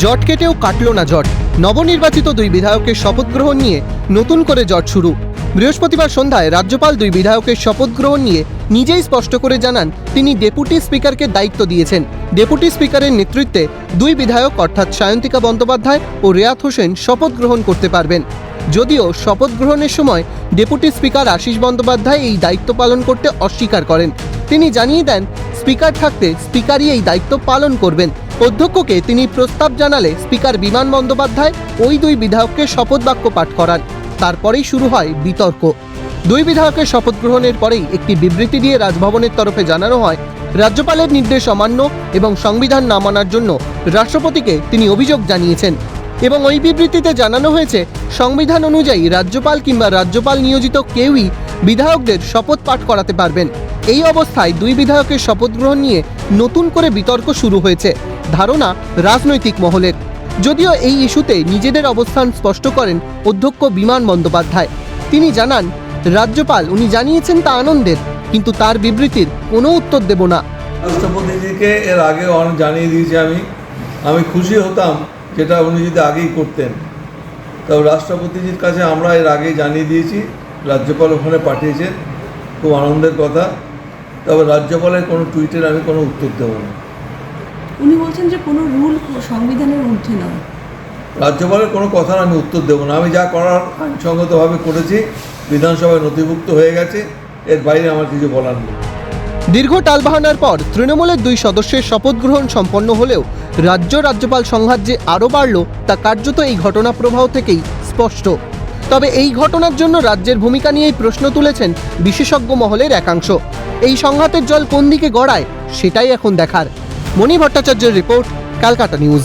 জট কেটেও কাটল না জট। নবনির্বাচিত দুই বিধায়কের শপথ গ্রহণ নিয়ে নতুন করে জট শুরু। বৃহস্পতিবার সন্ধ্যায় রাজ্যপাল দুই বিধায়কের শপথ গ্রহণ নিয়ে নিজেই স্পষ্ট করে জানান, তিনি ডেপুটি স্পিকারকে দায়িত্ব দিয়েছেন। ডেপুটি স্পিকারের নেতৃত্বে দুই বিধায়ক অর্থাৎ সায়ন্তিকা বন্দ্যোপাধ্যায় ও রেয়াত হোসেন শপথ গ্রহণ করতে পারবেন। যদিও শপথ গ্রহণের সময় ডেপুটি স্পিকার আশিস বন্দ্যোপাধ্যায় এই দায়িত্ব পালন করতে অস্বীকার করেন। তিনি জানিয়ে দেন, স্পিকার থাকতে স্পিকারই এই দায়িত্ব পালন করবেন। অধ্যক্ষকে তিনি প্রস্তাব জানালে স্পিকার বিমান বন্দ্যোপাধ্যায় ওই দুই বিধায়ককে শপথ বাক্য পাঠ করান। তারপরেই শুরু হয় বিতর্ক। দুই বিধায়কের শপথ গ্রহণের পরেই একটি বিবৃতি দিয়ে রাজভবনের তরফে জানানো হয়, রাজ্যপালের নির্দেশ অমান্য এবং সংবিধান না মানার জন্য রাষ্ট্রপতিকে তিনি অভিযোগ জানিয়েছেন। এবং ওই বিবৃতিতে জানানো হয়েছে, সংবিধান অনুযায়ী রাজ্যপাল কিংবা রাজ্যপাল নিয়োজিত কেউই বিধায়কদের শপথ পাঠ করাতে পারবেন। এই অবস্থায় দুই বিধায়কের শপথ গ্রহণ নিয়ে নতুন করে বিতর্ক শুরু হয়েছে। ধারণা রাজনৈতিক মহলের। যদিও এই ইস্যুতে নিজেদের অবস্থান স্পষ্ট করেন অধ্যক্ষ বিমান বন্দ্যোপাধ্যায়। তিনি জানান, রাজ্যপাল, উনি জানিয়েছেন তা আনন্দের, কিন্তু তার বিবৃতির কোনো উত্তর দেব না। রাষ্ট্রপতিজিকে এর আগে অনেক জানিয়ে দিয়েছি আমি। আমি খুশি হতাম যেটা উনি যদি আগেই করতেন। তবে রাষ্ট্রপতিজির কাছে আমরা এর আগেই জানিয়ে দিয়েছি। রাজ্যপাল ওখানে পাঠিয়েছেন খুব আনন্দের কথা। তবে রাজ্যপালের কোনো টুইটের আমি কোনো উত্তর দেবো না। উনি বলছেন যে কোনো রুল সংবিধানের ঊর্ধ্বে নয়। রাজ্যপালের কোনো কথার আমি উত্তর দেবো না। আমি যা করার আইনসঙ্গতভাবে করেছি বিধানসভায় নথিভুক্ত হয়ে গেছে এর বাইরে আমার কিছু বলার নেই। দীর্ঘ টালবাহানার পর তৃণমূলের দুই সদস্যের শপথ গ্রহণ সম্পন্ন হলেও রাজ্য রাজ্যপাল সংঘাত যে আরও বাড়ল তা কার্যত এই ঘটনা প্রবাহ থেকেই স্পষ্ট। তবে এই ঘটনার জন্য রাজ্যের ভূমিকা নিয়েই প্রশ্ন তুলেছেন বিশেষজ্ঞ মহলের একাংশ। এই সংঘাতের জল কোন দিকে গড়ায়, সেটাই এখন দেখার। মণি ভট্টাচার্যের রিপোর্ট, ক্যালকাটা নিউজ।